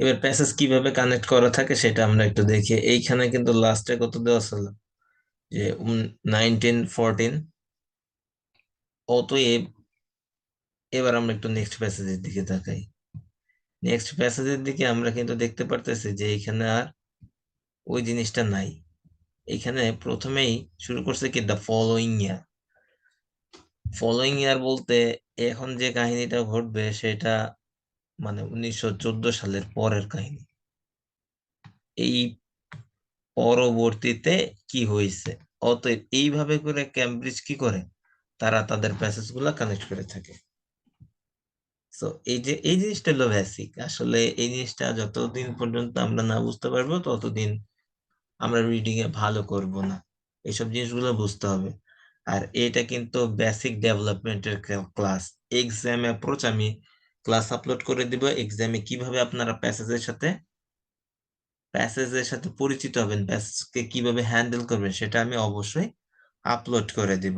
এবার প্যাসেজ কীভাবে কানেক্ট করা থাকে সেটা আমরা একটু দেখি। এইখানে কিন্তু লাস্টে কত দেওয়া ছিল? যে নাইনটিন ফোরটিন অতএব এবার আমরা একটু নেক্সট প্যাসেজের দিকে তাকাই। নেক্সট প্যাসেজের দিকে আমরা কিন্তু দেখতে পারতেছি যে এখানে আর ওই জিনিসটা নাই। এখানে প্রথমেই শুরু করছে কি? The following year following year বলতে এখন যে কাহিনীটা ঘটবে সেটা মানে উনিশশো চোদ্দ সালের পরের কাহিনী। এই পরবর্তীতে কি হয়েছে? অতএব এইভাবে করে ক্যামব্রিজ কি করে? তারা তাদের প্যাসেজগুলা কানেক্ট করে থাকে। সো এই যে, এই জিনিসটা হলো বেসিক আসলে এই জিনিসটা যতদিন পর্যন্ত আমরা না বুঝতে পারব, ততদিন আমরা রিডিং এ ভালো করব না। এইসব জিনিসগুলো বুঝতে হবে। আর এটা কিন্তু বেসিক ডেভেলপমেন্টের ক্লাস এক্সাম অ্যাপ্রোচ আমি ক্লাস আপলোড করে দিব এক্সামে কীভাবে আপনারা প্যাসেজের সাথে প্যাসেজের সাথে পরিচিত হবেন প্যাসেজকে কীভাবে হ্যান্ডেল করবেন সেটা আমি অবশ্যই আপলোড করে দিব।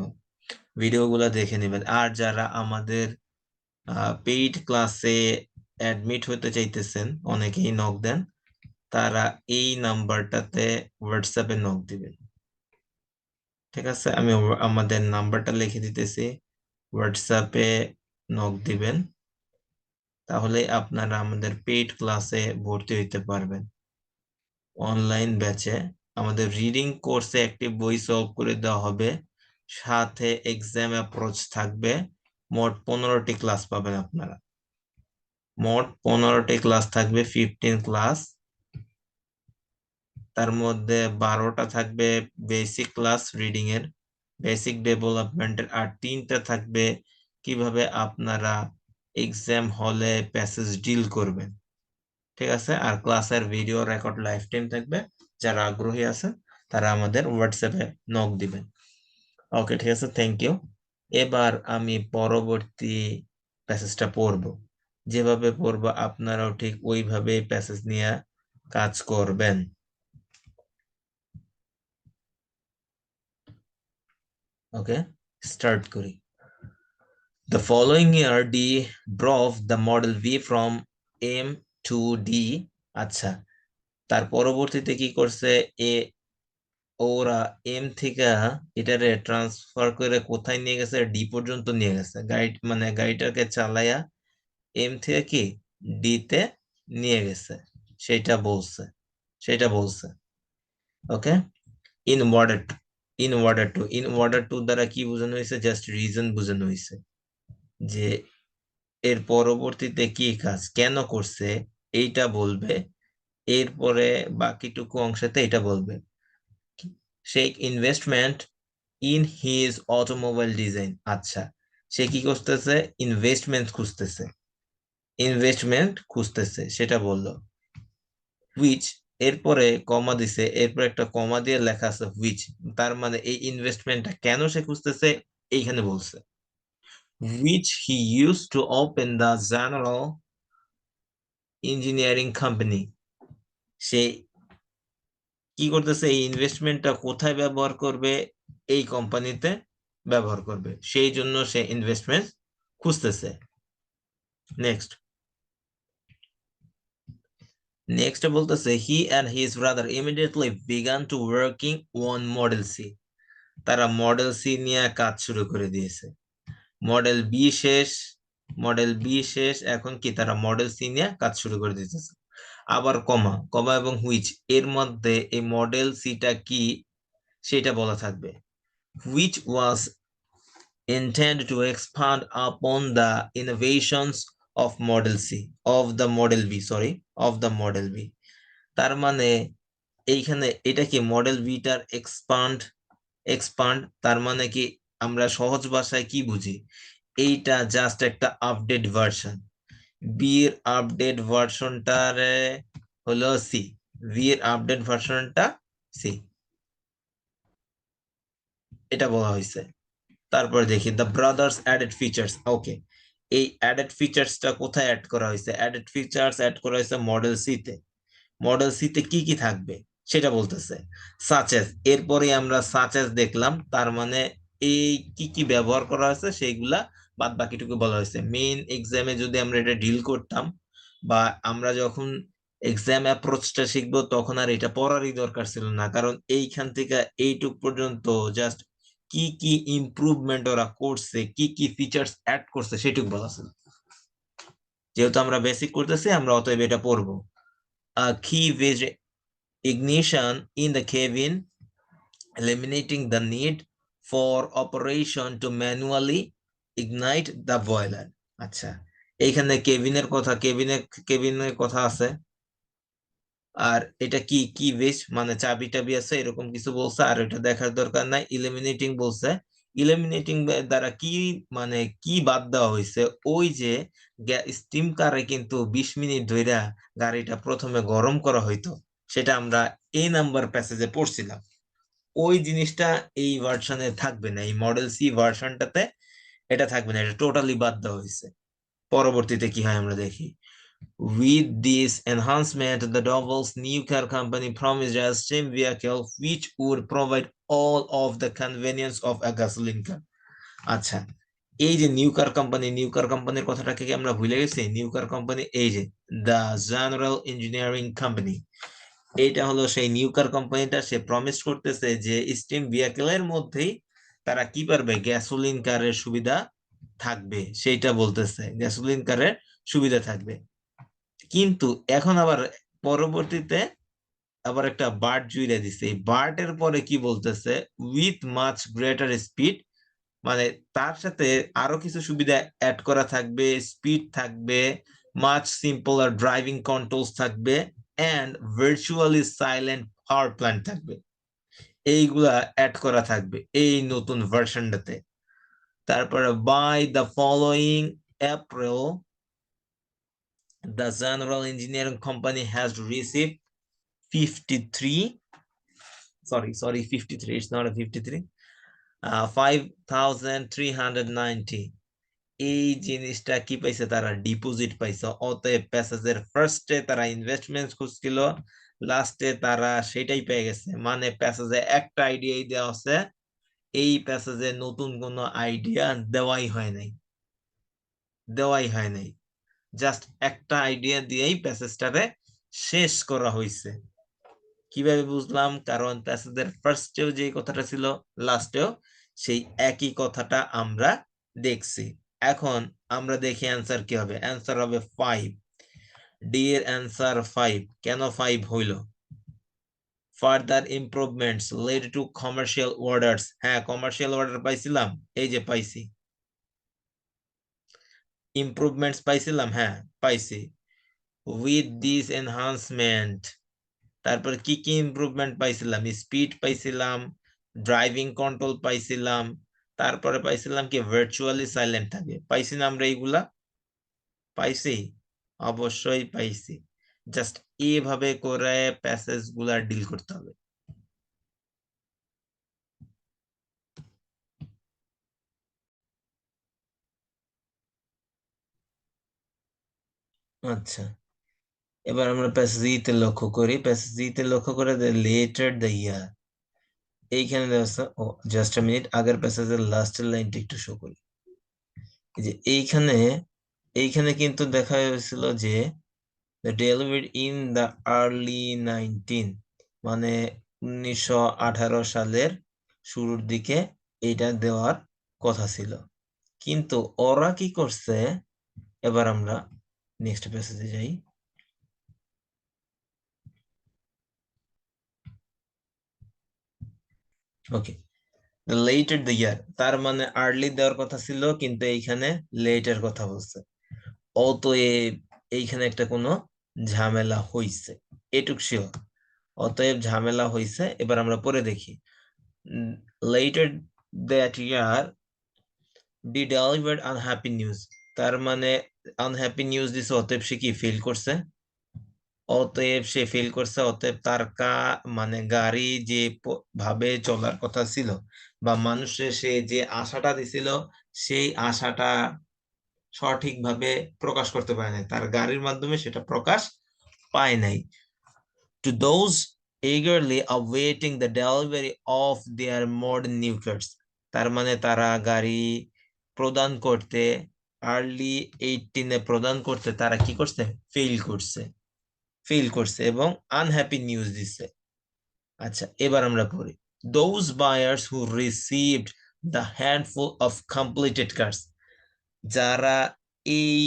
ভিডিওগুলো দেখে নেবেন। আর যারা আমাদের পেইড ক্লাসে অ্যাডমিট হতে চাইতেছেন, অনেকেই নক দেন, তারা এই নাম্বারটাতে হোয়াটসঅ্যাপে নক দিবেন। ঠিক আছে? আমি আমাদের নাম্বারটা লিখে দিতেছি। হোয়াটসঅ্যাপে নক দিবেন। তাহলে আপনারা আমাদের পেইড ক্লাসে ভর্তি হইতে পারবেন। অনলাইন ব্যাচে আমাদের রিডিং কোর্সে একটি বই সলভ করে দেওয়া হবে। সাথে এক্সাম অ্যাপ্রোচ থাকবে। মোট পনেরোটি ক্লাস পাবেন আপনারা। মোট পনেরোটি ক্লাস থাকবে ফিফটিন ক্লাস তার মধ্যে বারোটা থাকবে বেসিক ক্লাস রিডিং এর। বেসিক ডেভেলপমেন্টের আর তিনটা থাকবে কীভাবে আপনারা এক্সাম হলে প্যাসেজ ডিল করবেন ঠিক আছে? আর ক্লাসের ভিডিও রেকর্ড লাইফ টাইম থাকবে। যারা আগ্রহী আছেন, তারা আমাদের হোয়াটসঅ্যাপে নক দিবেন। ওকে ঠিক আছে? থ্যাংক ইউ এবার আমি পরবর্তী প্যাসেজটা পড়ব। যেভাবে পড়ব, আপনারাও ঠিক ওইভাবে প্যাসেজ নিয়ে কাজ করবেন। ওকে স্টার্ট করি। The following year, D. Drove the Model V from M to D. আচ্ছা তার পরবর্তীতে কি করছে? এ ওরা এম থেকে এটারে ট্রান্সফার করে কোথায় নিয়ে গেছে? ডি পর্যন্ত নিয়ে গেছে। গাইড মানে গাড়িটাকে চালাইয়া এম থেকে কি? ডি তে নিয়ে গেছে। সেটা বলছে। সেটা বলছে। Okay in order to in order to in order to দ্বারা কি বোঝানো হয়েছে? জাস্ট রিজন বোঝানো হয়েছে। যে এর পরবর্তীতে কি কাজ, কেন করছে, এইটা বলবে, এরপরে বাকিটুকু অংশতে এটা বলবে। সে investment in his automobile design আচ্ছা সে কি করতেছে ইনভেস্টমেন্ট খুঁজতেছে। ইনভেস্টমেন্ট খুঁজতেছে, সেটা বলল। হুইচ এরপরে কমা দিছে, এরপর একটা কমা দিয়ে লেখা আছে হুইচ তার মানে এই ইনভেস্টমেন্টটা কেন সে খুঁজতেছে, এইখানে বলছে। Which he used to open the general engineering company. সে কি করতেছে? এই ইনভেস্টমেন্টটা কোথায় ব্যবহার করবে? এই কোম্পানিতে ব্যবহার করবে। সেই জন্য সে ইনভেস্টমেন্ট খুঁজতেছে। নেক্সট নেক্সট বলতেছে he and his brother immediately began to working on model C তারা মডেল সি নিয়ে কাজ শুরু করে দিয়েছে। মডেল বি শেষ, মডেল বি শেষ, এখন কি তারা মডেল সি নিয়ে কাজ শুরু করে দিতেছে। আবার কমা কমা এবং হুইচ, এর মধ্যে এই মডেল সিটা কি সেটা বলা থাকবে। Which was intend to expand upon the innovations of model C, of the model B, sorry, of the model B তার মানে এইখানে এটা কি মডেল বিটার এক্সপান্ড এক্সপান্ড তার মানে কি আমরা সহজ ভাষায় কি বুঝি? এইটা জাস্ট একটা আপডেট ভার্সন বি এর আপডেট ভার্সনটার হলো সি ভি এর আপডেট ভার্সনটা সি এটা বলা হয়েছে। তারপর দেখি the brothers added features okay এই অ্যাডেড ফিচার্সটা কোথায় অ্যাড করা হয়েছে? অ্যাডেড ফিচার্স অ্যাড করা হয়েছে মডেল সিতে মডেল সিতে কি কি থাকবে? সেটা বলতেছে। সাচেস এরপরে আমরা সাচেস দেখলাম, তার মানে এই কি কি ব্যবহার করা হয়েছে সেইগুলা বাদ বাকিটুকু বলা হয়েছে। মেইন এক্সামে যদি আমরা এটা ডিল করতাম বা আমরা যখন এক্সাম অ্যাপ্রোচটা শিখব তখন আর এটা পড়ারই দরকার ছিল না। কারণ এইখান থেকে এইটুক পর্যন্ত জাস্ট কি কি ইমপ্রুভমেন্ট ওরা করছে, কি কি ফিচার্স অ্যাড করছে সেটুকু বলা ছিল। যেহেতু আমরা বেসিক করতেছি, আমরা অতএব এটা পড়ব। কি was ignition in the cabin, eliminating the need for operation to manually ignite the boiler. আচ্ছা এইখানে কেবিনের কথা, কেবিনের কেবিনের কথা আছে। আর এটা কি কি বেশ মানে চাবি টাবি আছে, এরকম কিছু বলছে, আর এটা দেখার দরকার নাই ইলিমিনেটিং বলছে। ইলিমিনেটিং দ্বারা কি মানে কি বাদ দেওয়া হয়েছে? ওই যে স্টিম কারে কিন্তু বিশ মিনিট ধইরা গাড়িটা প্রথমে গরম করা হইতো, সেটা আমরা এই নাম্বার প্যাসেজে পড়ছিলাম। ওই জিনিসটা এই ভার্সনে থাকবে না এই মডেল সি ভার্সনটাতে এটা থাকবে না এটা টোটালি বাদ দেওয়া হয়েছে। পরবর্তীতে কি হয় আমরা দেখি। With this enhancement, the Dovell's new car company promised a steam vehicle which would provide all of the convenience of a gasoline car. আচ্ছা এই যে new car company new car কোম্পানির কথাটাকে কি আমরা ভুলে গেছি? নিউ কার কোম্পানি এই যে দ্য জেনারেল ইঞ্জিনিয়ারিং কোম্পানি এইটা হলো সেই নিউকার কোম্পানিটা, সে প্রমিস করতেছে যে স্টিম ভেহিকেলের মধ্যেই তারা কি পারবে? গ্যাসোলিন কারের সুবিধা থাকবে, সেইটা বলতেছে। গ্যাসোলিন কারের সুবিধা থাকবে। কিন্তু এখন আবার পরবর্তীতে আবার একটা বার্ড জুইরে দিছে। এই বার্ডের পরে কি বলতেছে? উইথ মাচ গ্রেটার স্পিড মানে তার সাথে আরও কিছু সুবিধা অ্যাড করা থাকবে স্পিড থাকবে মাচ সিম্পল আর ড্রাইভিং কন্ট্রোলস থাকবে and virtually silent power plant থাকবে। এইগুলা অ্যাড করা থাকবে এই নতুন ভার্সনটাতে তারপরে by the following April the general engineering company has received 53 sorry sorry 53 it's not a 53 uh 5390 এই জিনিসটা কি পাইছে? তারা ডিপোজিট পাইছে। অতএব প্যাসেজের ফার্স্টে তারা ইনভেস্টমেন্ট খুঁজছিল লাস্টে তারা সেটাই পেয়ে গেছে। মানে প্যাসেজে একটা আইডিয়াই দেওয়া আছে, এই প্যাসেজে নতুন কোনো আইডিয়া দেওয়াই হয় নাই। দেওয়াই হয় নাই। জাস্ট একটা আইডিয়া দিয়েই প্যাসেজটারে শেষ করা হয়েছে কীভাবে বুঝলাম? কারণ প্যাসেজের ফার্স্টেও যে কথাটা ছিল লাস্টেও সেই একই কথাটা আমরা দেখছি। এখন আমরা দেখি অ্যান্সার কি হবে? অ্যান্সার হবে ফাইভ ডি এর অ্যান্সার ফাইভ কেন ফাইভ হইল? Further improvements led to commercial orders হ্যাঁ কমার্শিয়াল অর্ডার পাইছিলাম? এই যে পাইছি। ইমপ্রুভমেন্টস পাইছিলাম? হ্যাঁ পাইছি। উইথ দিস এনহান্সমেন্ট তারপর কি কি ইমপ্রুভমেন্ট পাইছিলাম? স্পিড পাইছিলাম ড্রাইভিং কন্ট্রোল পাইছিলাম তারপরে পাইছিলাম কি ভার্চুয়ালি সাইলেন্ট থাকে। পাইছি না আমরা এইগুলা? পাইছি? অবশ্যই পাইছি। জাস্ট এইভাবে করে প্যাসেজগুলা ডিল করতে হবে। আচ্ছা। এবার আমরা প্যাসেজ তে লক্ষ্য করি। প্যাসেজ তে লক্ষ্য করে লেটার দ্য ইয়ার এইখানে আছে ও জাস্ট আ মিনিট আগের প্যাসেজের লাস্টের লাইনটা একটু শো করি। যে এইখানে এইখানে কিন্তু দেখা হয়েছিল যে delivered in the early nineteen মানে উনিশশো আঠারো সালের শুরুর দিকে এটা দেওয়ার কথা ছিল। কিন্তু ওরা কি করছে? এবার আমরা নেক্সট প্যাসেজে যাই। ওকে লেটের দ্য ইয়ার তার মানে আর্লি দেওয়ার কথা ছিল, কিন্তু এইখানে লেটের কথা বলছে। অতএব এইখানে একটা কোনো ঝামেলা হইছে। এটুক শিওর অতএব ঝামেলা হইছে। এবার আমরা পরে দেখি। Later that year D delivered unhappy news তার মানে আনহ্যাপি নিউজ দিছে, অতএব সে কি ফিল করছে? অতএব সে ফিল করছে, অতএব তার কা মানে গাড়ি যে ভাবে চলার কথা ছিল বা মানুষের সে যে আশাটা দিছিল, সেই আশাটা সঠিকভাবে প্রকাশ করতে পারে নাই। তার গাড়ির মাধ্যমে সেটা প্রকাশ পায় নাই। To those eagerly awaiting delivery of their modern new cars তার মানে তারা গাড়ি প্রদান করতে আর্লি এইটিনে প্রদান করতে তারা কি করছে? ফেল করছে। ফিল করছে এবং আনহ্যাপি নিউজ দিচ্ছে। আচ্ছা এবার আমরা পড়ি those buyers who received the handful of completed cars যারা এই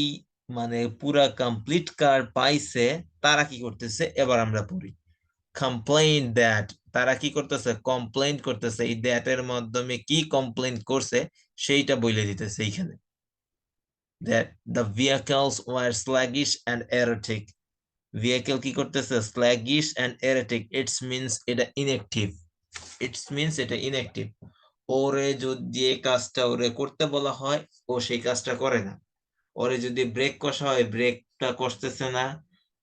মানে পুরা কমপ্লিট কার পাইছে, তারা কি করতেছে? এবার আমরা পড়ি। কমপ্লেন দ্যাট তারা কি করতেছে? কমপ্লেন করতেছে। এই দ্যাট এর মাধ্যমে কি কমপ্লেন করছে? সেইটা বলে দিতেছে এইখানে। That the vehicles were sluggish and erotic vehicle কি করতেছে? Sluggish and erotic it's means এটা ইনঅ্যাক্টিভ ইটস মিনস এটা ইনঅ্যাক্টিভ ওরে যদি কাজটা ওরে করতে বলা হয়, ও সেই কাজটা করে না। ওরে যদি ব্রেক কষা হয় ব্রেকটা কষতেছে না।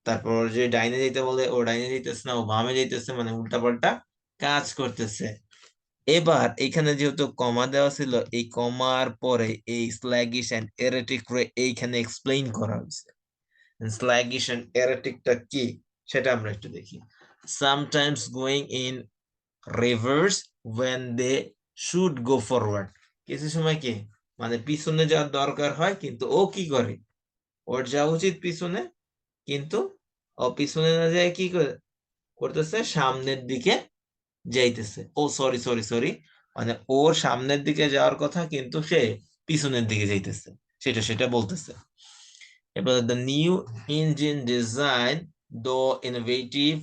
তারপর ওর যদি ডাইনে যেতে বলে, ও ডাইনে যেতেছে না, ও বামে যেতেছে মানে উল্টা পাল্টা কাজ করতেছে। এবার এখানে যেহেতু কমা দেওয়া ছিল, এই কমার পরে এই স্ল্যাগিশ এন্ড এরেটিক এইখানে এক্সপ্লেইন করা হয়েছে। মানে পিছনে যাওয়ার দরকার হয়, কিন্তু ও কি করে? ওর যাওয়া উচিত পিছনে, কিন্তু ও পিছনে না যায় কি করে? করতেছে, সামনের দিকে যাইতেছে। ও সরি সরি সরি মানে ওর সামনের দিকে যাওয়ার কথা, কিন্তু সে পিছনের দিকে যাইতেছে। সেটা সেটা বলতেছে। এবার the new engine design though innovative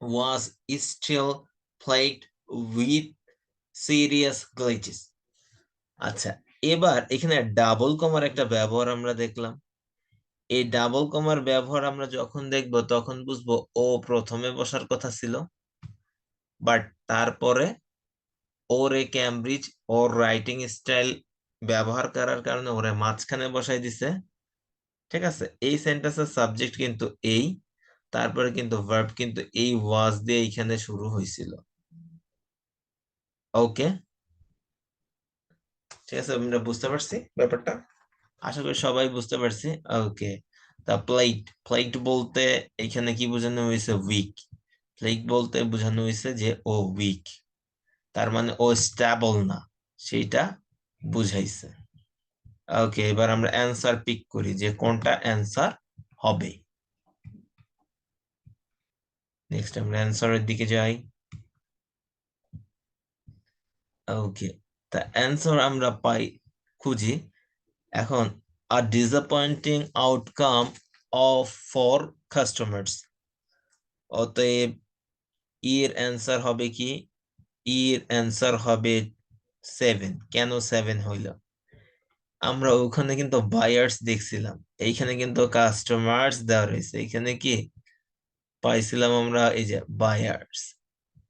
was still plagued with serious glitches আচ্ছা এবার এখানে ডাবল কমার একটা ব্যবহার আমরা দেখলাম। এই ডাবল কমার ব্যবহার আমরা যখন দেখব, তখন বুঝব, ও প্রথমে বসার কথা ছিল বাট তারপরে ওর এ ক্যামব্রিজ ওর রাইটিং স্টাইল ব্যবহার করার কারণে ওরে মাঝখানে বসাই দিছে। ঠিক আছে? এই সেন্টেন্সের সাবজেক্ট কিন্তু এই, তারপরে কিন্তু ভার্ব কিন্তু এই ওয়াজ দিয়ে এইখানে শুরু হয়েছিল। ওকে ঠিক আছে, আমরা বুঝতে পারছি ব্যাপারটা? আশা করি সবাই বুঝতে পারছি। ওকে তা প্লেট প্লেট বলতে এখানে কি বোঝানো হয়েছে? উইক প্লেট বলতে বোঝানো হয়েছে যে ও উইক তার মানে ও স্টেবল না। সেইটা বুঝাইছে। ওকে এবার আমরা অ্যান্সার পিক করি যে কোনটা অ্যান্সার হবে। নেক্সট আমরা অ্যান্সারের দিকে যাই। ওকে তা অ্যান্সার আমরা পাই, খুঁজি। এখন, a disappointing outcome of for customers অতএব এর অ্যান্সার হবে কি? এর অ্যান্সার হবে সেভেন কেন সেভেন হইল? আমরা ওখানে কিন্তু বায়ার্স দেখছিলাম। এইখানে কিন্তু কাস্টমার্স দেওয়া রয়েছে। এখানে কি পাইছিলাম আমরা এই যে বায়ার্স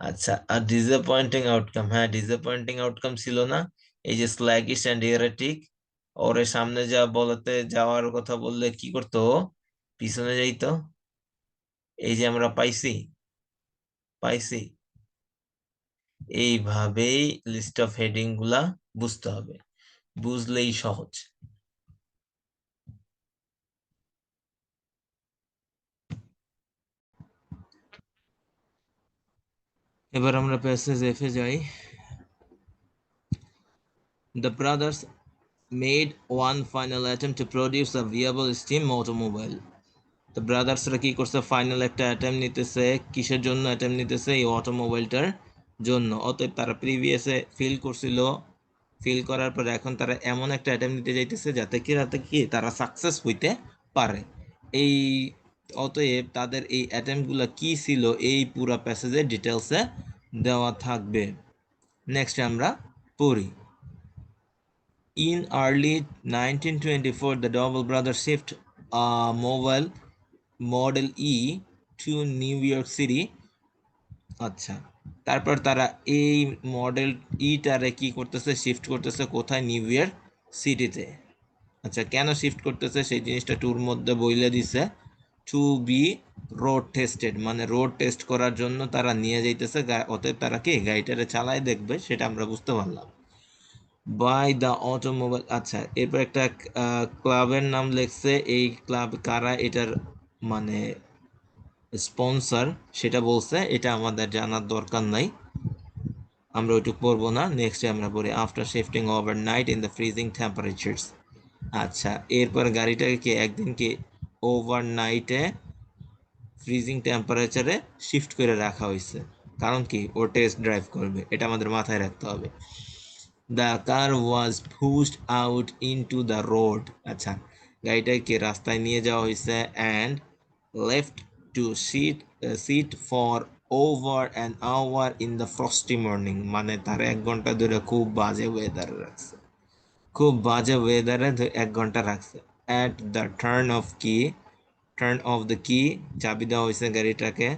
আচ্ছা আর ডিসঅ্যাপয়েন্টিং আউটকাম হ্যাঁ ডিসঅ্যাপয়েন্টিং আউটকাম ছিল না। এই যে স্ল্যাগিশ অ্যান্ড এরাটিক ওরে সামনে যা বলতে যাওয়ার কথা বললে কি করতো? পিছনে যাইতো। এই যে আমরা পাইছি পাইছি। এইভাবেই লিস্ট অফ হেডিংগুলা বুঝতে হবে। বুঝলেই সহজ। এবার আমরা প্যাসেজ এফে যাই। The brothers made one final attempt to produce a viable steam automobile. তো ব্রাদার্সরা কি করছে? ফাইনাল একটা অ্যাটেম্প নিতেছে। কিসের জন্য অ্যাটেম্প নিতেছে? এই অটোমোবাইলটার জন্য। অতএব তারা প্রিভিয়াসে ফিল করছিল ফিল করার পরে এখন তারা এমন একটা অ্যাটেম্প নিতে যাইতেছে যাতে কি যাতে কি তারা সাকসেস হইতে পারে। এই অতএব তাদের এই অ্যাটেম্পগুলো কি ছিল এই পুরো প্যাসেজের ডিটেলসে দেওয়া থাকবে। নেক্সট আমরা পড়ি। In early 1924, the Double Brothers shipped a mobile Model E to New York City. আচ্ছা। তারপর তারা এই মডেল ইটারে কি করতেছে? শিফট করতেছে কোথায়? নিউ ইয়র্ক সিটিতে আচ্ছা কেন শিফট করতেছে? সেই জিনিসটা টুর মধ্যে বইলে দিছে। টু বি রোড টেস্টেড মানে রোড টেস্ট করার জন্য তারা নিয়ে যাইতেছে। অতএব তারা কি গাড়িটারে চালায় দেখবে, সেটা আমরা বুঝতে পারলাম। বাই দ্য অটোমোবাইল আচ্ছা এরপর একটা ক্লাবের নাম লেখছে। এই ক্লাব কারা? এটার মানে স্পন্সর, সেটা বলছে, এটা আমাদের জানার দরকার নাই। আমরা ওইটুকু পড়ব না। নেক্সট আমরা পড়ি after shifting overnight in the freezing temperatures আচ্ছা এরপর গাড়িটাকে কি একদিন কি ওভার নাইটে ফ্রিজিং টেম্পারেচারে শিফট করে রাখা হয়েছে। কারণ কি? ও টেস্ট ড্রাইভ করবে। এটা আমাদের মাথায় রাখতে হবে। The car was pushed out into the road আচ্ছা গাড়িটাকে রাস্তায় নিয়ে যাওয়া হয়েছে and left to sit sit for over an hour in the frosty morning মানে তার এক ঘণ্টা ধরে খুব বাজে ওয়েদার রাখছে খুব বাজে ওয়েদারে এক ঘণ্টা রাখছে। অ্যাট দ্য টার্ন অফ কি টার্ন অফ দ্য কি চাবি দেওয়া হয়েছে গাড়িটাকে।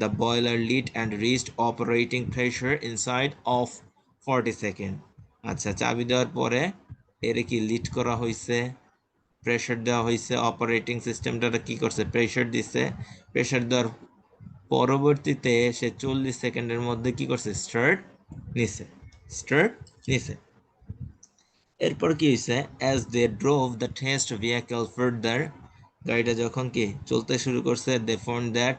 The boiler lead and rest operating pressure inside of forty second আচ্ছা চাবি দেওয়ার পরে এর কি লিড করা হয়েছে? প্রেশার দেওয়া হয়েছে অপারেটিং সিস্টেমটা কি করছে? প্রেশার দিছে। প্রেশার দেওয়ার পরবর্তীতে সে চল্লিশ সেকেন্ডের মধ্যে কি করছে? স্টার্ট নিছে। স্টার্ট নিছে। এরপর কি হয়েছে as they drove the test vehicle further গাড়িটা যখন কি চলতে শুরু করছে দে ফোন দ্যাট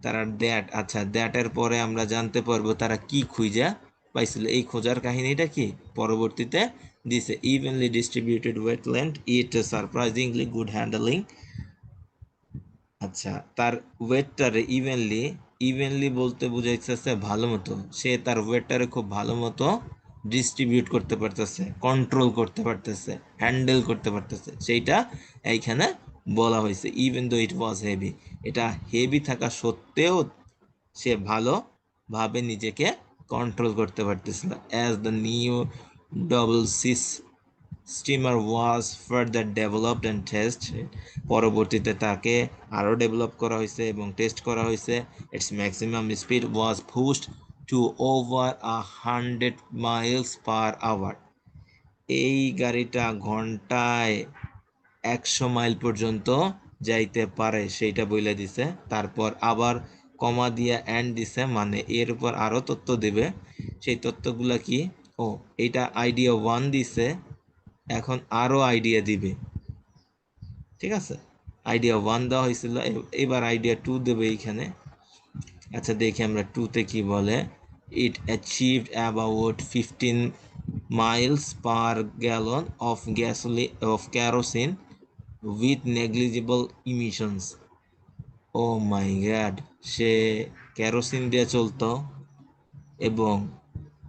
তারা দ্যাট আচ্ছা দ্যাটের পরে আমরা জানতে পারব তারা কি খুঁজা পাইছিল। এই খোঁজার কাহিনীটা কি? পরবর্তীতে দিছে evenly distributed weight and it surprisingly good handling আচ্ছা তার ওয়েটটারে ইভেনলি ইভেনলি বলতে বুঝাইতেছে ভালো মতো। সে তার ওয়েটটারে খুব ভালো মতো ডিস্ট্রিবিউট করতে পারতেছে কন্ট্রোল করতে পারতেছে হ্যান্ডেল করতে পারতেছে। সেইটা এইখানে বলা হয়েছে ইভেন দো ইট ওয়াজ হেভি এটা হেভি থাকা সত্ত্বেও সে ভালোভাবে নিজেকে কন্ট্রোল করতে পারতেছিল। As the new Doble C's steamer was further developed and test পরবর্তীতে তাকে আরও ডেভেলপ করা হয়েছে এবং টেস্ট করা হয়েছে। It's maximum speed was pushed to over a hundred miles per hour এই গাড়িটা ঘন্টায় একশো মাইল পর্যন্ত যাইতে পারে, সেইটা বলে দিছে। তারপর আবার কমা দিয়া অ্যান্ড দিছে মানে এর উপর আরও তথ্য দেবে। সেই তথ্যগুলা কি? ও এটা আইডিয়া ওয়ান দিছে, এখন আরও আইডিয়া দিবে। ঠিক আছে? আইডিয়া ওয়ান দেওয়া হয়েছিল এবার আইডিয়া টু দেবে এইখানে। আচ্ছা দেখি আমরা টুতে কি বলে। It achieved about fifteen miles per gallon of gasoline of kerosene with negligible emissions oh my god say kerosene দিয়ে চলতো, এবং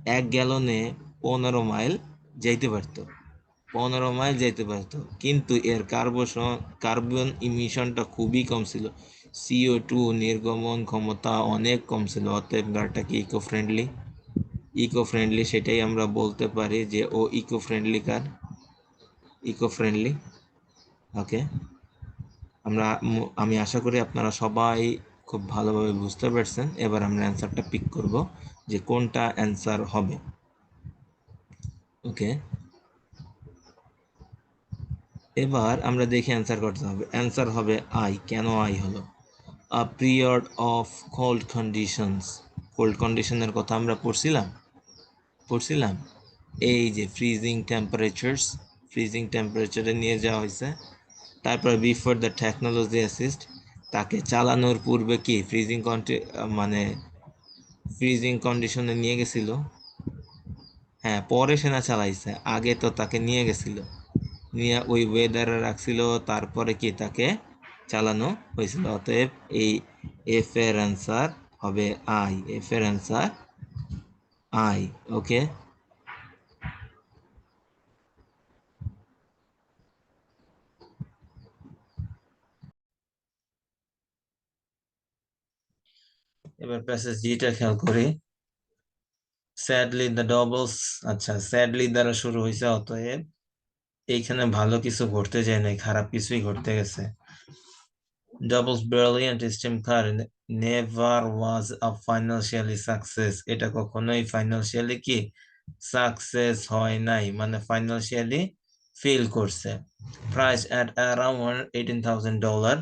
এক গ্যালনে পনেরো মাইল যাইতে পারতো। পনেরো মাইল যাইতে পারতো। কিন্তু এর কার্বন কার্বন ইমিশনটা খুবই কম ছিল। সিও টু নির্গমন ক্ষমতা অনেক কম ছিল। অতএব গাড়িটা কি ইকো ফ্রেন্ডলি ইকো ফ্রেন্ডলি সেটাই আমরা বলতে পারি যে ও eco friendly car? Eco friendly okay আমরা আমি আশা করি আপনারা সবাই খুব ভালোভাবে বুঝতে পারছেন। এবার আমরা অ্যান্সারটা পিক করব। যে কোনটা অ্যান্সার হবে। ওকে। এবার আমরা দেখে অ্যান্সার করতে হবে। অ্যান্সার হবে আই। কেন আই হলো? A period of cold conditions. Cold কন্ডিশনের কথা আমরা পড়ছিলাম? পড়ছিলাম? এই যে ফ্রিজিং টেম্পারেচার্স, ফ্রিজিং টেম্পারেচারে নিয়ে যাওয়া হয়েছে। তারপর বিফোর দ্য টেকনোলজি অ্যাসিস্ট, তাকে চালানোর পূর্বে কি ফ্রিজিং মানে ফ্রিজিং কন্ডিশনে নিয়ে গেছিল। হ্যাঁ পরে সেনা চালাইছে, আগে তো তাকে নিয়ে গেছিল। নিয়ে ওই ওয়েদারে রাখছিল, তারপরে কি তাকে চালানো হয়েছিল? অতএব এই এফ এর অ্যান্সার হবে আই এফ এর অ্যান্সার আই ওকে এবার প্যাসেজ জিটা খেয়াল করি। স্যাডলি দ্য ডবলস আচ্ছা স্যাডলি দ্বারা শুরু হয়েছে অতএব এইখানে ভালো কিছু ঘটতে যায় নাই, খারাপ কিছুই ঘটতে গেছে। Doble's brilliant steam car never was a financially success এটা কখনোই ফাইন্যান্সিয়ালি কি? সাকসেস হয় নাই মানে ফাইন্যান্সিয়ালি ফেল করছে। Price at around eighteen thousand dollar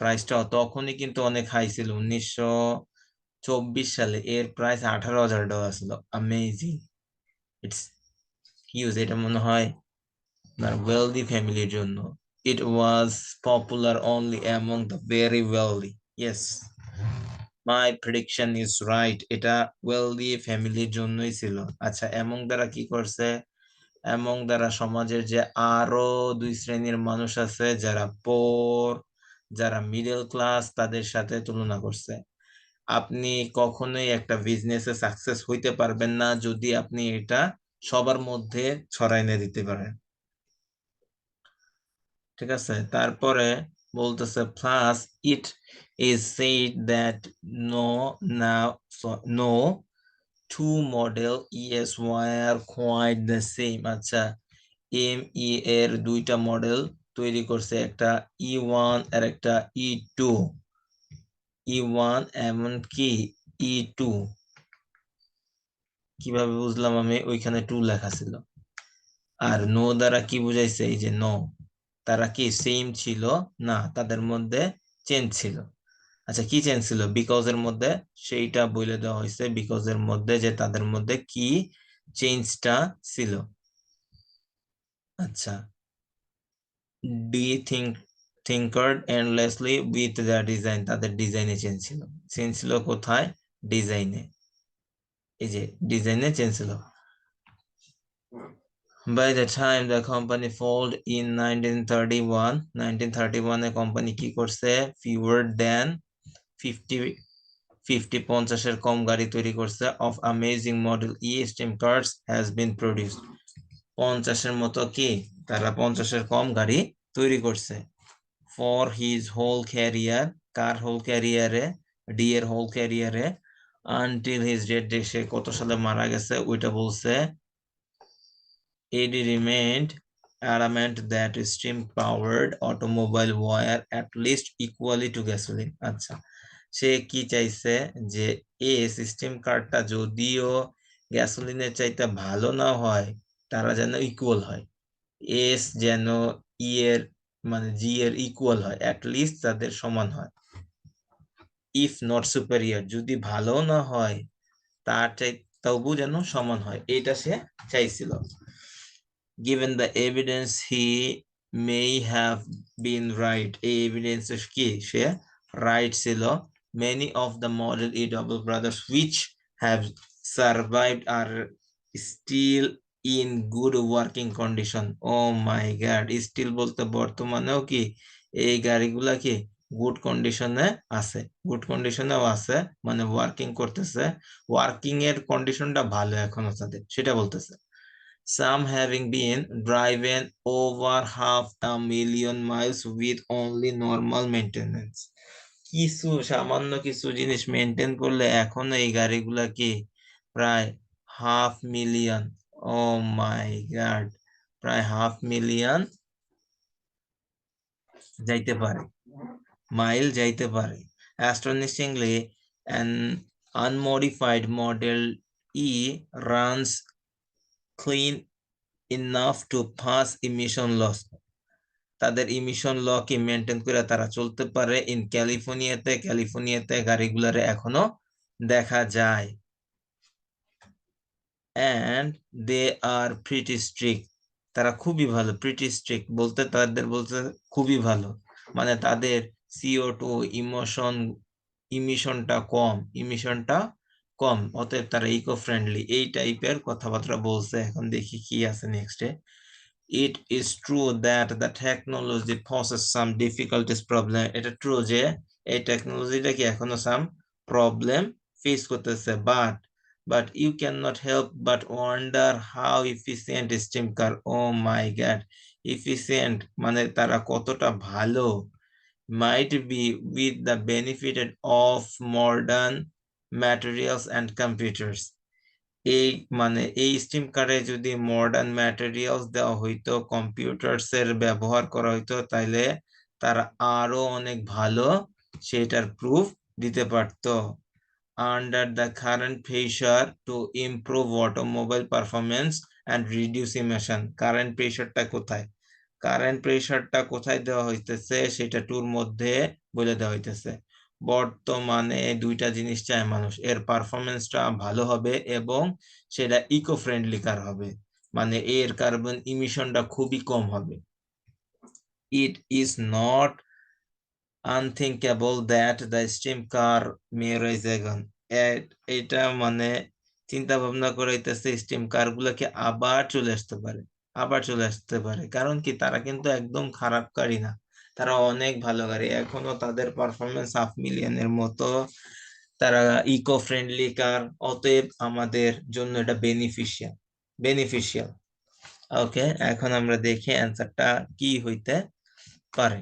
প্রাইসটা তখনই কিন্তু অনেক হাই ছিল, উনিশশো চব্বিশ সালে এর প্রাইস আঠারো হাজার ডলার ছিল। আমেজিং ইটস হিউজ এটা মনে হয় আপনার ওয়েলদি ফ্যামিলির জন্য। It was popular only among the very wealthy yes my prediction is right এটা ওয়েলদি ফ্যামিলির জন্যই ছিল। আচ্ছা এমং দ্বারা কি করছে? এমং দ্বারা সমাজের যে আরও দুই শ্রেণির মানুষ আছে, যারা পোর যারা মিডল ক্লাস তাদের সাথে তুলনা করছে। আপনি কখনোই একটা বিজনেসে সাকসেস হইতে পারবেন না যদি আপনি এটা সবার মধ্যে ছড়াইনে দিতে পারেন। ঠিক আছে? তারপরে বলতেছে plus it is said that no now no two model Es Y are quite the same আচ্ছা এম ই এর দুইটা মডেল তৈরি করছে, একটা ই ওয়ান আর একটা ই টু ই ওয়ান এমনকি ই টু কীভাবে বুঝলাম আমি? ওইখানে টু লেখা ছিল। আর নো দ্বারা কি বুঝাইছে? এই যে নো তারা কি সেম ছিল? না, তাদের মধ্যে চেঞ্জ ছিল। আচ্ছা কি চেঞ্জ ছিল? বিকজ এর মধ্যে সেইটা বলে দেওয়া হয়েছে। বিকজ এর মধ্যে যে তাদের মধ্যে কি চেঞ্জটা ছিল। আচ্ছা D think tinkered endlessly with the design তাদের ডিজাইনে চেঞ্জ ছিল। চেঞ্জ ছিল কোথায়? ডিজাইনে এই যে ডিজাইনে চেঞ্জ ছিল। By the time the company fold in 1931, 1931 এ কোম্পানি কি fewer than 50 50 পঞ্চাশের কম গাড়ি তৈরি of amazing model E steam cars has been produced পঞ্চাশের মতো কি? তারা পঞ্চাশের কম গাড়ি তৈরি করছে। For his whole career কার হোল ক্যারিয়ারে ডি এর হোল ক্যারিয়ারে his death day সে কত সালে মারা গেছে ওইটা বলছে Eddie remained adamant that steam-powered automobile were at least equally to gasoline. আচ্ছা সে কি চাইছে যে এ সিস্টেম কারটা যদিও গ্যাসোলিনের চাইতে ভালো না হয় তারা যেন ইকুয়াল হয় এস যেন ই এর মানে জি এর ইকুয়াল হয় অ্যাট লিস্ট তাদের সমান হয়। ইফ নট সুপেরিয়র যদি ভালো না হয়, তার চাই, তবু যেন সমান হয় এটা সে চাইছিল। Given the evidence he may have been right এই এভিডেন্স কি সে রাইট ছিল। Many of the model E Doble brothers which have survive are still in good working condition oh my god still বলতে বর্তমানেও কি এই গাড়িগুলা কি গুড কন্ডিশনে আছে? গুড কন্ডিশনেও আছে মানে ওয়ার্কিং করতেছে। ওয়ার্কিং এর কন্ডিশনটা ভালো এখনও তাদের সেটা বলতেছে। Some having been driven over half a million miles with only normal maintenance. কিছু, সামান্য কিছু জিনিস মেনটেন করলে এখনও এই গাড়িগুলা কি প্রায় half million oh my god প্রায় হাফ মিলিয়ন যাইতে পারে। মাইল যাইতে পারে। Astonishingly, an unmodified model E runs clean enough to pass emission laws তাদের ইমিশন ল কি মেনটেন করে তারা চলতে পারে। ইন ক্যালিফোর্নিয়াতে ক্যালিফোর্নিয়াতে গাড়িগুলারে এখনও দেখা যায়। And they are pretty strict তারা খুবই ভালো প্রিটি স্ট্রিক্ট বলতে তাদের বলতে খুবই ভালো। মানে তাদের সিও টু ইমোশন ইমিশনটা কম ইমিশনটা কম, অতএব তারা ইকো ফ্রেন্ডলি এই টাইপের কথাবার্তা বলছে। এখন দেখি কি আছে নেক্সটে it is true that the technology poses some difficulties problem এটা ট্রু যে, এই টেকনোলজিটা কি এখনও সাম প্রবলেম ফেস করতেছে but you can not help but wonder how efficient steam car oh my god efficient মানে তারা কতটা ভালো, might be with the benefit of modern materials and computers. এই মানে এই স্টিম কার্ডে যদি মডার্ন ম্যাটেরিয়ালস দেওয়া হইতো কম্পিউটার্স এর ব্যবহার করা হইতো তাহলে তারা আরও অনেক ভালো সেটার প্রুফ দিতে পারতো। Under the current pressure to improve automobile performance and reduce emission current প্রেশারটা কোথায়? কারেন্ট প্রেশারটা কোথায় দেওয়া হইতেছে? সেটা টুর মধ্যে বলে দেওয়া হইতেছে। বর্তমানে দুইটা জিনিস চায় মানুষ। এর পারফরমেন্সটা ভালো হবে এবং সেটা ইকো ফ্রেন্ডলি কার হবে। মানে এর কার্বন ইমিশনটা খুবই কম হবে। It is not unthinkable that the steam car may rise again এটা মানে চিন্তা ভাবনা করাইতেছে স্টিম কার গুলাকে আবার চলে আসতে পারে, আবার চলে আসতে পারে। কারণ কি? তারা কিন্তু একদম খারাপ গাড়ি না। তারা অনেক ভালো গাড়ি। এখনও তাদের পারফরমেন্স হাফ মিলিয়নের মতো। তারা ইকো ফ্রেন্ডলি কার অতএব আমাদের জন্য এটা বেনিফিশিয়াল বেনিফিশিয়াল ওকে এখন আমরা দেখি অ্যান্সারটা কি হইতে পারে।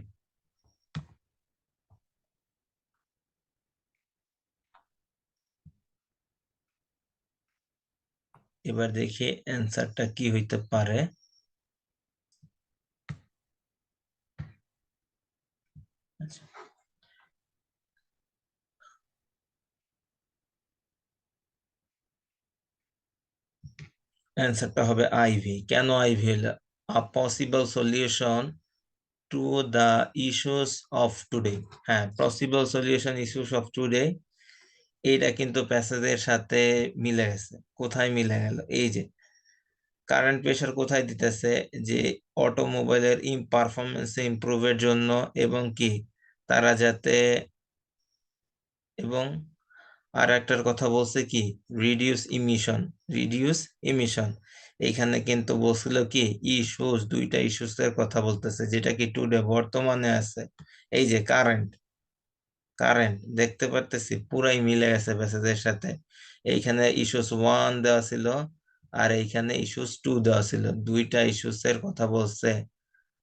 এবার দেখি অ্যান্সারটা কি হইতে পারে। অ্যান্সারটা হবে আইভি কেন আইভি হলো a possible solution to the issues of today হ্যাঁ possible solution issues of today এইটা কিন্তু প্যাসেজের সাথে মিলে গেছে। কোথায় মিলে গেল? এই যে কারেন্ট প্রেশার কোথায় দিতেছে? যে অটোমোবাইলের ইম পারফরমেন্স ইমপ্রুভের জন্য এবং কি? তারা যাতে এবং আর একটার কথা বলছে কি? রিডিউস ইমিশন রিডিউস ইমিশন এইখানে কিন্তু বলছিল কি? ইস্যুস দুইটা ইস্যুস এর কথা বলতেছে, যেটা কি টুডে বর্তমানে আছে। এই যে কারেন্ট কারেন্ট দেখতে পারতেছি পুরাই মিলে গেছে প্যাসেজের সাথে। এইখানে ইস্যুস ওয়ান দেওয়া ছিল আর এইখানে ইস্যুস টু দেওয়া ছিল। দুইটা ইস্যুস এর কথা বলছে,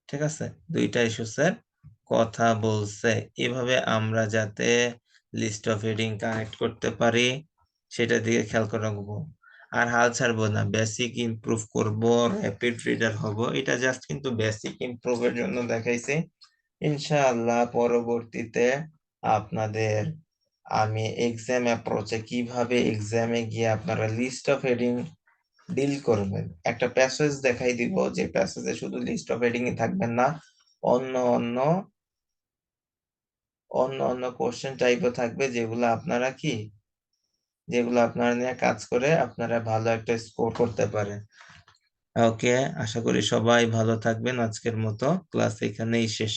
ঠিক আছে? দুইটা ইস্যুস এর কথা বলছে। এভাবে আমরা যাতে লিস্ট অফ হেডিং কানেক্ট করতে পারি, সেটা দিকে খেয়াল করে রাখব। আর হাল ছাড়বো না বেসিক ইমপ্রুভ করব র্যাপিড রিডার হব। এটা জাস্ট কিন্তু বেসিক ইমপ্রুভের জন্য দেখাইছি। ইনশাআল্লাহ পরবর্তীতে আপনাদের, আমি এক্সাম অ্যাপ্রোচে কীভাবে এক্সামে গিয়ে আপনারা লিস্ট অফ হেডিং ডিল করবেন? একটা প্যাসেজ দেখাই দিব, যে প্যাসেজে শুধু লিস্ট অফ হেডিং থাকবেন না, অন্য অন্য অন্য অন্য কোশ্চেন টাইপও থাকবে, যেগুলো আপনারা কি, যেগুলো আপনারা নিয়ে কাজ করে আপনারা ভালো একটা স্কোর করতে পারেন। ওকে আশা করি সবাই ভালো থাকবেন আজকের মতো ক্লাস এখানেই শেষ।